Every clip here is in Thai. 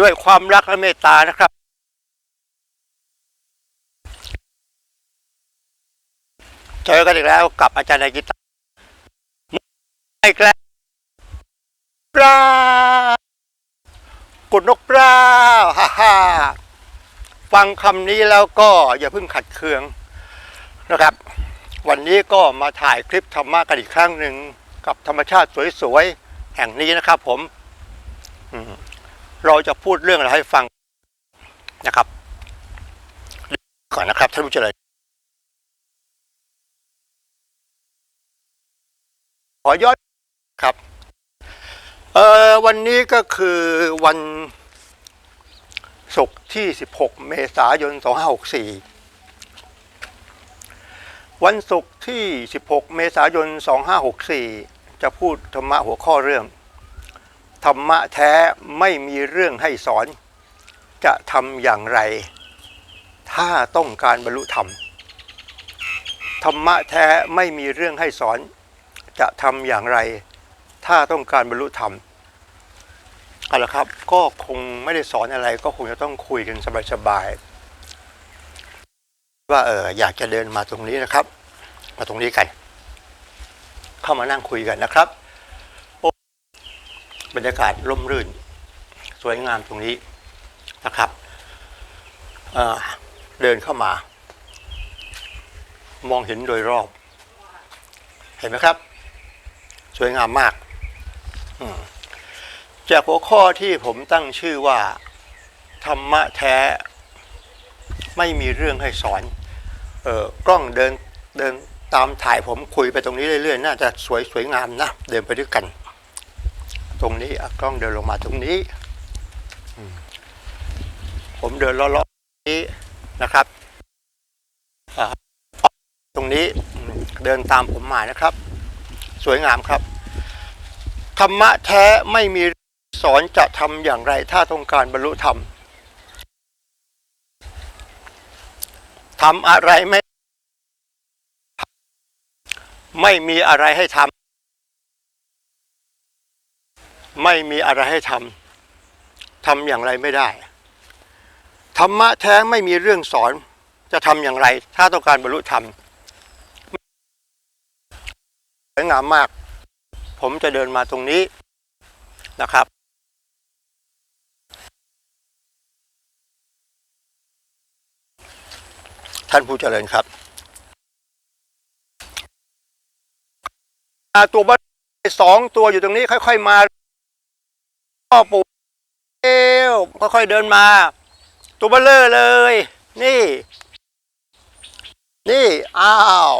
ด้วยความรักและเมตตานะครับ เจอกันอีกแล้วกับอาจารย์นายกิตาร์อีกแล้วปลากุดนกปลาฮ่าฮ่าฟังคำนี้แล้วก็อย่าเพิ่งขัดเคืองนะครับ วันนี้ก็มาถ่ายคลิปธรรมะกันอีกครั้งหนึ่งกับธรรมชาติสวยๆ แห่งนี้นะครับผม อืม เราจะพูดเรื่องอะไรให้ฟังนะครับก่อนนะครับท่านผู้เจริญขอย้อนครับเอ่อวันนี้ก็คือวันศุกร์ที่ 16 เมษายน 2564 วันศุกร์ที่ 16 เมษายน 2564 จะพูดธรรมะหัวข้อเรื่อง ธรรมะแท้ไม่มีเรื่องให้สอน จะทำอย่างไร ถ้าต้องการบรรลุธรรม ธรรมะแท้ไม่มีเรื่องให้สอน จะทำอย่างไร ถ้าต้องการบรรลุธรรมเอาละครับก็คงไม่ได้สอนอะไรก็คงจะต้องคุยกันสบายๆว่าเอออยากจะเดินมาตรงนี้นะครับ มาตรงนี้กัน เข้ามานั่งคุยกันนะครับ บรรยากาศร่มรื่น สวยงามตรงนี้นะครับเเดินเข้ามา มองเห็นโดยรอบ เห็นไหมครับ สวยงามมากมจากหัวข้อที่ผมตั้งชื่อว่าธรรมะแท้ไม่มีเรื่องให้สอนเออกล้องเดินเดินตามถ่ายผมคุยไปตรงนี้เรื่อยๆ น่าจะสวยสวยงามนะ เดินไปด้วยกัน ตรงนี้กล้องเดินลงมาตรงนี้ ผมเดินเลาะๆนี้นะครับตรงนี้เดินตามผมมานะครับ สวยงามครับ ธรรมะแท้ไม่มีสอนจะทำอย่างไร ถ้าต้องการบรรลุธรรมทำอะไรไม่ ไม่มีอะไรให้ทำ ไม่มีอะไรให้ทำทำอย่างไรไม่ได้ธรรมะแท้ไม่มีเรื่องสอนจะทำอย่างไร ถ้าต้องการบรรลุธรรมสวยงามมาก ผมจะเดินมาตรงนี้นะครับท่านผู้เจริญครับ ตัวบ้านสองตัวอยู่ตรงนี้ค่อย ๆ มา พ่อปู่เอวค่อยๆเดินมา ตัวเบลเลอร์เลย นี่ นี่ อ้าว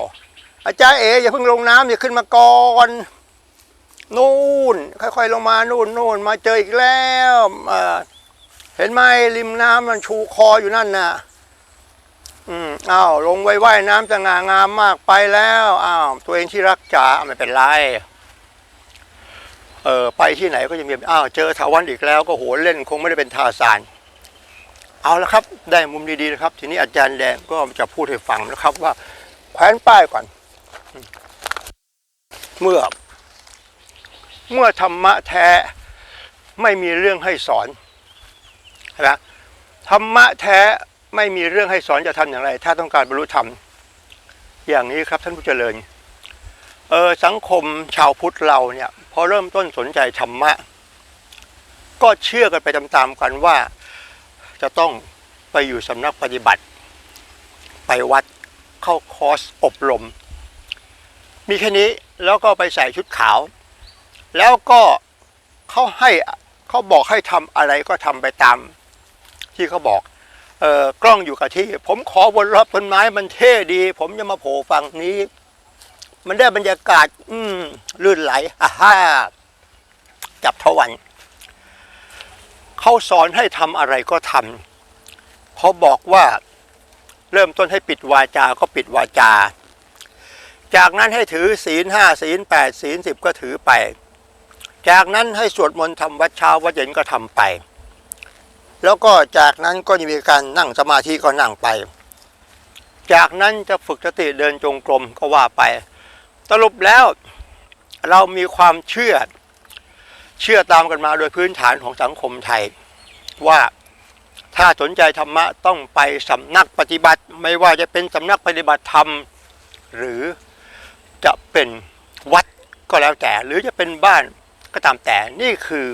อาจารย์เอ๋อย่าเพิ่งลงน้ำอย่าขึ้นมาก่อนนู่น ค่อยๆลงมานู่นนู่นมาเจออีกแล้วเห็นไหมริมน้ำมันชูคออยู่นั่นน่ะ อืมอ้าวลงไว้ว่ายน้ำจะงางามมากไปแล้วอ้าวตัวเองที่รักจ๋าไม่เป็นไร เออไปที่ไหนก็จะมีอ้าวเจอถาวันอีกแล้วก็โหเล่นคงไม่ได้เป็นทาสานเอาละครับ ได้มุมดีๆนะครับ ทีนี้อาจารย์แดงก็จะพูดให้ฟังนะครับว่า แขวนป้ายก่อน เมื่อ เมื่อธรรมะแท้ไม่มีเรื่องให้สอนนะธรรมะแท้ไม่มีเรื่องให้สอนจะทำอย่างไร ถ้าต้องการบรรลุธรรม อย่างนี้ครับท่านผู้เจริญเออสังคมชาวพุทธเราเนี่ย อเริ่มต้นสนใจธรรมะ ก็เชื่อกันไปตามๆกันว่าจะต้องไปอยู่สำนักปฏิบัติ ไปวัดเข้าคอร์สอบรม มีแค่นี้แล้วก็ไปใส่ชุดขาว แล้วก็เขาให้เขาบอกให้ทำอะไรก็ทำไปตาม ที่เขาบอกเออกล้องอยู่กับที่ ผมขอวนรอบต้นไม้มันเท่ดี ผมจะมาโผล่ฝั่งนี้ มันได้บรรยากาศ อืมลื่นไหลอ่าฮ่าจับทวัน เขาสอนให้ทำอะไรก็ทำเขาบอกว่าเริ่มต้นให้ปิดวาจาก็ปิดวาจา จากนั้นให้ถือศีลห้าศีลแปดศีลสิบก็ถือไป จากนั้นให้สวดมนต์ทำวัดเช้าวัดเย็นก็ทำไป แล้วก็จากนั้นก็จะมีการนั่งสมาธิก็นั่งไป จากนั้นจะฝึกสติเดินจงกรมก็ว่าไป สรุปแล้วเรามีความเชื่อ เชื่อตามกันมาโดยพื้นฐานของสังคมไทย ว่าถ้าสนใจธรรมะต้องไปสำนักปฏิบัติ ไม่ว่าจะเป็นสำนักปฏิบัติธรรม หรือจะเป็นวัดก็แล้วแต่ หรือจะเป็นบ้านก็ตามแต่นี่คือ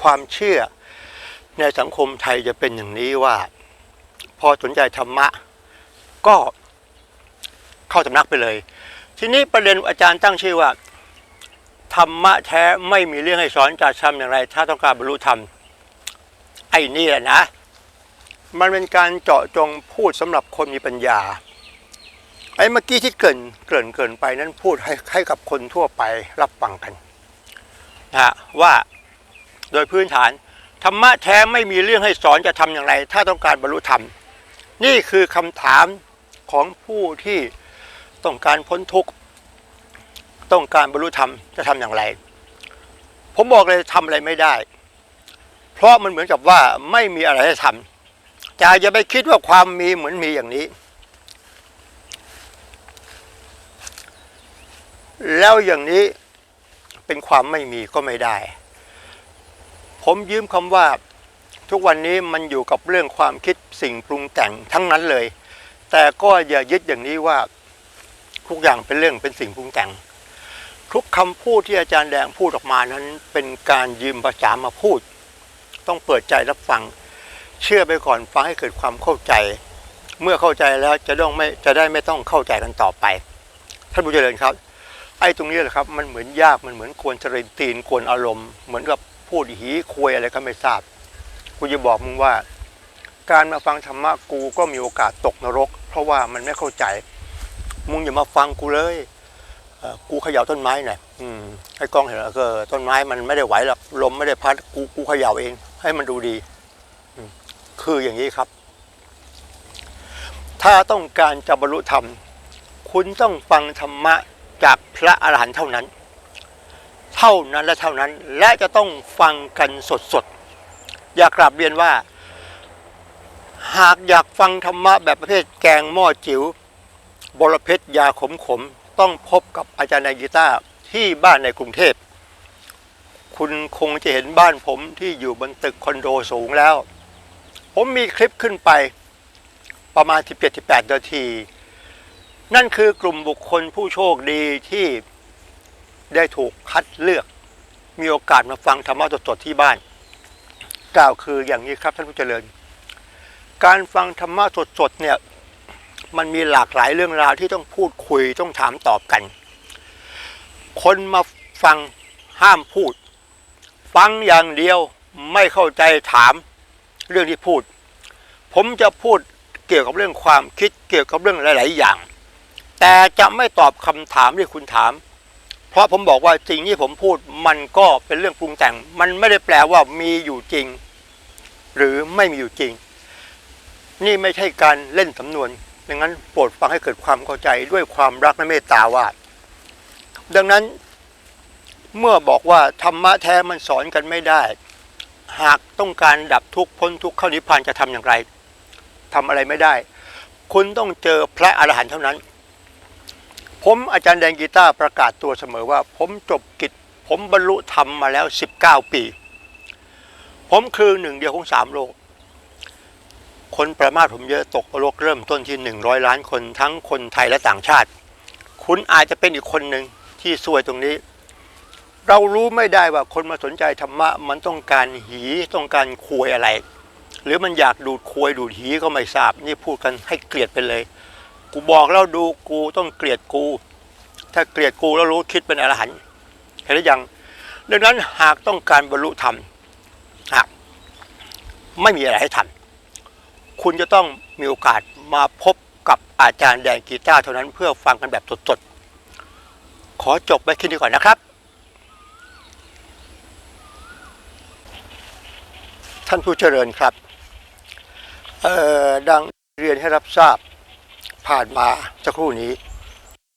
ความเชื่อในสังคมไทยจะเป็นอย่างนี้ว่า พอสนใจธรรมะ ก็เข้าสำนักไปเลย ทีนี้ประเด็นอาจารย์ตั้งชื่อว่า ธรรมะแท้ไม่มีเรื่องให้สอนจะทำอย่างไร ถ้าต้องการบรรลุธรรม ไอ้นี่แหละนะ มันเป็นการเจาะจงพูดสำหรับคนมีปัญญา ไอ้เมื่อกี้ที่เกินเกินเกินไปนั้นพูดให้ให้กับคนทั่วไปรับฟังกันนะฮะว่าโดยพื้นฐานธรรมะแท้ไม่มีเรื่องให้สอนจะทำอย่างไร ถ้าต้องการบรรลุธรรม นี่คือคำถามของผู้ที่ ต้องการพ้นทุกข์ต้องการบรรลุธรรมจะทำอย่างไร ผมบอกเลยทำอะไรไม่ได้ เพราะมันเหมือนกับว่าไม่มีอะไรให้ทำจะอย่าไปคิดว่าความมีเหมือนมีอย่างนี้ แล้วอย่างนี้เป็นความไม่มีก็ไม่ได้ ผมยืมคำว่าทุกวันนี้มันอยู่กับเรื่องความคิดสิ่งปรุงแต่งทั้งนั้นเลย แต่ก็อย่ายึดอย่างนี้ว่า ทุกอย่างเป็นเรื่องเป็นสิ่งปรุงแต่ง ทุกคำพูดที่อาจารย์แดงพูดออกมานั้นเป็นการยืมภาษามาพูด ต้องเปิดใจรับฟัง เชื่อไปก่อนฟังให้เกิดความเข้าใจ เมื่อเข้าใจแล้วจะต้องไม่จะได้ไม่ต้องเข้าใจกันต่อไปท่านผู้เจริญครับ ไอ้ตรงนี้แหละครับมันเหมือนยากมันเหมือนกวนจริตตีนกวนอารมณ์ เหมือนกับพูดหีควยอะไรก็ไม่ทราบกูจะบอกมึงว่า การมาฟังธรรมะกูก็มีโอกาสตกนรก เพราะว่ามันไม่เข้าใจ มึงอย่ามาฟังกูเลยกูเขย่าต้นไม้หน่อยให้กล้องเห็นแล้วก็ต้นไม้มันไม่ได้ไหวหรอกลมไม่ได้พัดกูกูเขย่าเอง ให้มันดูดีคืออย่างนี้ครับ ถ้าต้องการจะบรรลุธรรม คุณต้องฟังธรรมะจากพระอรหันต์เท่านั้น เท่านั้นและเท่านั้น และจะต้องฟังกันสดๆอยากกราบเรียนว่า หากอยากฟังธรรมะแบบประเภทแกงหม้อจิ๋ว บรเพชรยาขมขมต้องพบกับอาจารย์นายกีตาที่บ้านในกรุงเทพ คุณคงจะเห็นบ้านผมที่อยู่บนตึกคอนโดสูงแล้ว ผมมีคลิปขึ้นไปประมาณ 17-18 นาที นั่นคือกลุ่มบุคคลผู้โชคดีที่ได้ถูกคัดเลือก มีโอกาสมาฟังธรรมะสดๆที่บ้าน กล่าวคืออย่างนี้ครับท่านผู้เจริญ การฟังธรรมะสดๆเนี่ย มันมีหลากหลายเรื่องราวที่ต้องพูดคุยต้องถามตอบกัน คนมาฟังห้ามพูด ฟังอย่างเดียวไม่เข้าใจถามเรื่องที่พูด ผมจะพูดเกี่ยวกับเรื่องความคิดเกี่ยวกับเรื่องหลาย ๆ อย่าง แต่จะไม่ตอบคำถามที่คุณถาม เพราะผมบอกว่าสิ่งที่ผมพูดมันก็เป็นเรื่องปรุงแต่ง มันไม่ได้แปลว่ามีอยู่จริง หรือไม่มีอยู่จริง นี่ไม่ใช่การเล่นสำนวน ดังนั้นโปรดฟังให้เกิดความเข้าใจด้วยความรักและเมตตาวาดดังนั้นเมื่อบอกว่าธรรมะแท้มันสอนกันไม่ได้ หากต้องการดับทุกข์พ้นทุกข์เข้านิพพานจะทำอย่างไรทำอะไรไม่ได้ คุณต้องเจอพระอรหันต์เท่านั้น ผมอาจารย์แดงกีตาร์ประกาศตัวเสมอว่า ผมจบกิจ ผมบรรลุธรรมมาแล้ว 19 ปี ผมคือหนึ่งเดียวของสามโลก คนประมาทผมเยอะตกโลกเริ่มต้นที่ 100 ล้านคนทั้งคนไทยและต่างชาติ คุณอาจจะเป็นอีกคนหนึ่งที่ซวยตรงนี้ เรารู้ไม่ได้ว่าคนมาสนใจธรรมะมันต้องการหีต้องการควยอะไร หรือมันอยากดูดควยดูดหีก็ไม่ทราบนี่พูดกันให้เกลียดไปเลย กูบอกแล้วดูกูต้องเกลียดกู ถ้าเกลียดกูแล้วรู้คิดเป็นอรหันต์เห็นหรือยังดังนั้นหากต้องการบรรลุธรรมหากไม่มีอะไรให้ทำ คุณจะต้องมีโอกาสมาพบกับอาจารย์แดงกีตาร์เท่านั้นเพื่อฟังกันแบบสดๆ ขอจบไว้แค่นี้ก่อนนะครับ ท่านผู้เจริญครับเอ่อดังเรียนให้รับทราบผ่านมาสักครู่นี้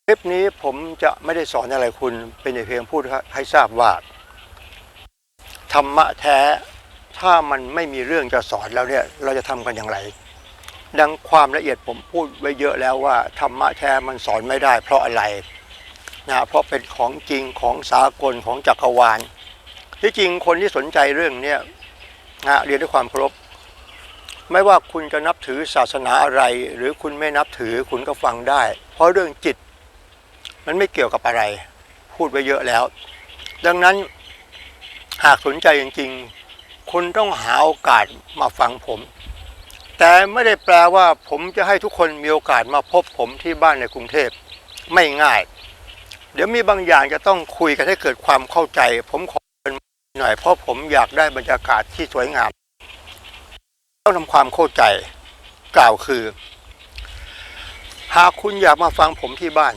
คลิปนี้ผมจะไม่ได้สอนอะไรคุณเป็นแต่เพียงพูดให้ทราบว่า ธรรมะแท้ ถ้ามันไม่มีเรื่องจะสอนแล้วเนี่ยเราจะทำกันอย่างไร ดังความละเอียดผมพูดไว้เยอะแล้วว่าธรรมะแท้มันสอนไม่ได้ เพราะอะไรนะเพราะเป็นของจริงของสากลของจักรวาลที่จริงคนที่สนใจเรื่องเนี้ยนะเรียนด้วยความเคารพไม่ว่าคุณจะนับถือศาสนาอะไร หรือคุณไม่นับถือคุณก็ฟังได้ เพราะเรื่องจิต มันไม่เกี่ยวกับอะไร พูดไปเยอะแล้ว ดังนั้นหากสนใจจริง คุณต้องหาโอกาสมาฟังผม แต่ไม่ได้แปลว่าผมจะให้ทุกคนมีโอกาสมาพบผมที่บ้านในกรุงเทพไม่ง่าย เดี๋ยวมีบางอย่างจะต้องคุยกันให้เกิดความเข้าใจ ผมขอเป็นหน่อยเพราะผมอยากได้บรรยากาศที่สวยงาม ต้องทำความเข้าใจกล่าวคือ หากคุณอยากมาฟังผมที่บ้าน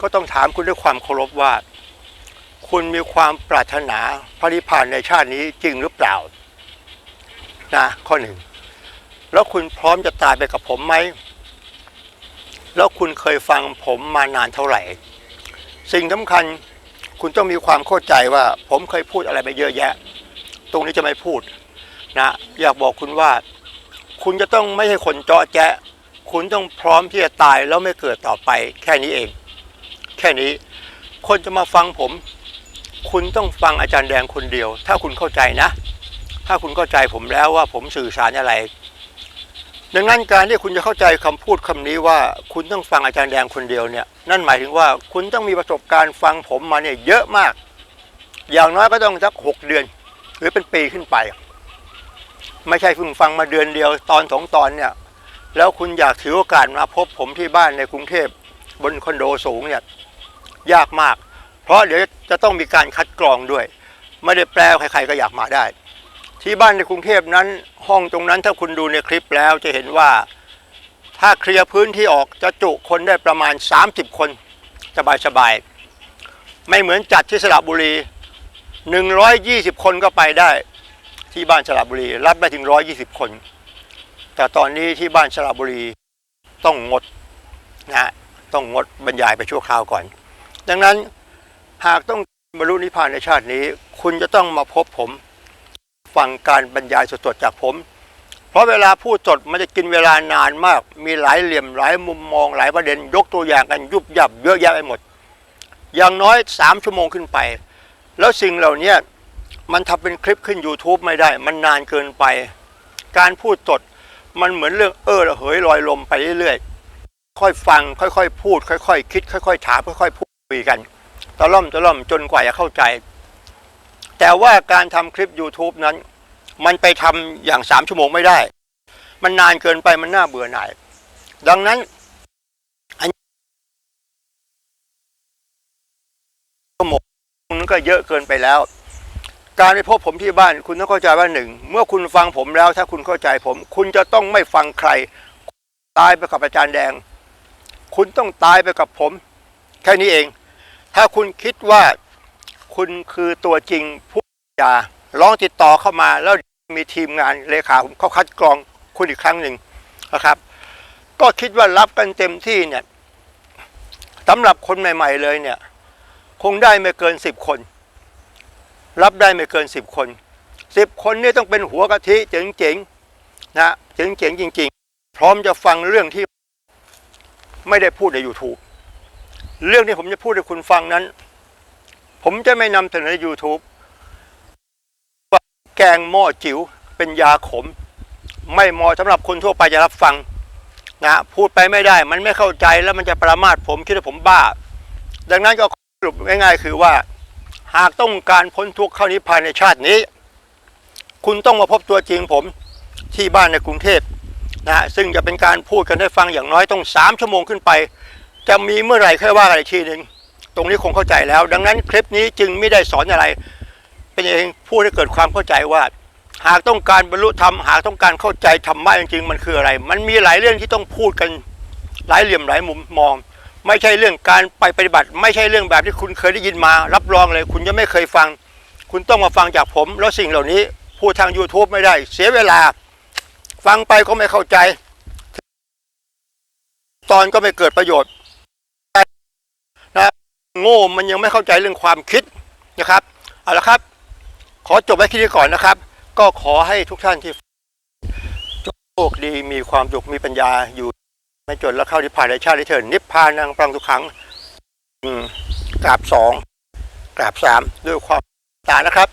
ก็ต้องถามคุณด้วยความเคารพว่า คุณมีความปรารถนาพระนิพพานในชาตินี้จริงหรือเปล่านะข้อหนึ่งแล้วคุณพร้อมจะตายไปกับผมไหมแล้วคุณเคยฟังผมมานานเท่าไหร่ สิ่งสำคัญคุณต้องมีความเข้าใจว่า ผมเคยพูดอะไรไปเยอะแยะ ตรงนี้จะไม่พูดนะอยากบอกคุณว่า คุณจะต้องไม่ใช่คนเจาะแจ๊ะคุณต้องพร้อมที่จะตายแล้วไม่เกิดต่อไป แค่นี้เอง แค่นี้ คนจะมาฟังผม คุณต้องฟังอาจารย์แดงคนเดียว ถ้าคุณเข้าใจนะ ถ้าคุณเข้าใจผมแล้วว่าผมสื่อสารอะไร ดังนั้นการที่คุณจะเข้าใจคำพูดคำนี้ว่าคุณต้องฟังอาจารย์แดงคนเดียวเนี่ยนั่นหมายถึงว่าคุณต้องมีประสบการณ์ฟังผมมาเนี่ยเยอะมาก อย่างน้อยก็ต้องสักหกเดือน หรือเป็นปีขึ้นไป ไม่ใช่เพิ่งฟังมาเดือนเดียวตอนสองตอนเนี่ยแล้วคุณอยากถือโอกาสมาพบผมที่บ้านในกรุงเทพบนคอนโดสูงเนี่ยยากมาก เพราะเดี๋ยวจะต้องมีการคัดกรองด้วย ไม่ได้แปลใครๆก็อยากมาได้ ที่บ้านในกรุงเทพนั้น ห้องตรงนั้นถ้าคุณดูในคลิปแล้วจะเห็นว่า ถ้าเคลียร์พื้นที่ออกจะจุคนได้ประมาณ 30 คนสบายๆไม่เหมือนจัดที่สระบุรี 120 คนก็ไปได้ที่บ้านสระบุรี รับได้ถึง 120 คน แต่ตอนนี้ที่บ้านสระบุรีต้องงดนะต้องงดบรรยายไปชั่วคราวก่อน ดังนั้น หากต้องบรรลุนิพพานในชาตินี้ คุณจะต้องมาพบผม ฟังการบรรยายสดๆจากผม เพราะเวลาพูดสดมันจะกินเวลานานมาก มีหลายเหลี่ยมหลายมุมมองหลายประเด็น ยกตัวอย่างกันยุบยับเยอะแยะไปหมด อย่างน้อยสามชั่วโมงขึ้นไป แล้วสิ่งเหล่านี้มันทำเป็นคลิปขึ้น YouTube ไม่ได้ มันนานเกินไป การพูดสดมันเหมือนเรื่องเออระเหยลอยลมไปเรื่อยๆค่อยฟัง ค่อยๆ พูด ค่อยๆ คิด ค่อย ๆ ถามค่อยๆ พูดคุยกัน ตะล่อมตะล่อมจนกว่าจะเข้าใจ แต่ว่าการทำคลิป YouTube นั้น มันไปทำอย่างสามชั่วโมงไม่ได้ มันนานเกินไปมันน่าเบื่อหน่าย ดังนั้นอันชั่วโมงนั้นก็เยอะเกินไปแล้ว การไปพบผมที่บ้าน คุณต้องเข้าใจว่าหนึ่ง เมื่อคุณฟังผมแล้ว ถ้าคุณเข้าใจผม คุณจะต้องไม่ฟังใคร ตายไปกับอาจารย์แดง คุณต้องตายไปกับผม แค่นี้เอง ถ้าคุณคิดว่าคุณคือตัวจริงผู้ยาลองติดต่อเข้ามาแล้วมีทีมงานเลขาผมเขาคัดกรองคุณอีกครั้งหนึ่งนะครับ ก็คิดว่ารับกันเต็มที่เนี่ยสำหรับคนใหม่ ๆ เลยเนี่ย คงได้ไม่เกินสิบคน รับได้ไม่เกินสิบคนสิบคนนี่ต้องเป็นหัวกะทิเจ๋งๆนะเจ๋งๆจริง ๆ พร้อมจะฟังเรื่องที่ไม่ได้พูดใน YouTube เรื่องที่ผมจะพูดให้คุณฟังนั้น ผมจะไม่นำเสนอใน YouTube ว่าแกงหม้อจิ๋วเป็นยาขม ไม่เหมาะสำหรับคนทั่วไปจะรับฟังนะพูดไปไม่ได้ มันไม่เข้าใจแล้วมันจะประมาทผมคิดว่าผมบ้า ดังนั้นก็สรุปง่ายๆ คือว่า หากต้องการพ้นทุกข์เข้านิพพานในชาตินี้ คุณต้องมาพบตัวจริงผมที่บ้านในกรุงเทพนะซึ่งจะเป็นการพูดกันให้ฟังอย่างน้อยต้องสามชั่วโมงขึ้นไป จะมีเมื่อไหร่ค่อยว่ากันอีกทีหนึ่งตรงนี้คงเข้าใจแล้ว ดังนั้นคลิปนี้จึงไม่ได้สอนอะไร เป็นเองพูดให้เกิดความเข้าใจว่า หากต้องการบรรลุธรรมหากต้องการเข้าใจธรรมะจริงๆมันคืออะไร มันมีหลายเรื่องที่ต้องพูดกันหลายเหลี่ยมหลายมุมมอง ไม่ใช่เรื่องการไปปฏิบัติ ไม่ใช่เรื่องแบบที่คุณเคยได้ยินมา รับรองเลย คุณจะไม่เคยฟัง คุณต้องมาฟังจากผม แล้วสิ่งเหล่านี้พูดทาง YouTube ไม่ได้ เสียเวลา ฟังไปก็ไม่เข้าใจ ตอนก็ไม่เกิดประโยชน์ โง่มันยังไม่เข้าใจเรื่องความคิดนะครับเอาละครับ ขอจบไว้ที่นี้ก่อนนะครับ ก็ขอให้ทุกท่านที่โชคดีมีความสุขมีปัญญาอยู่ไม่จนแล้วเข้านิพพานในชาติเถิดนิพพานังปรังทุกครั้งกราบสองกราบสามด้วยความตานะครับ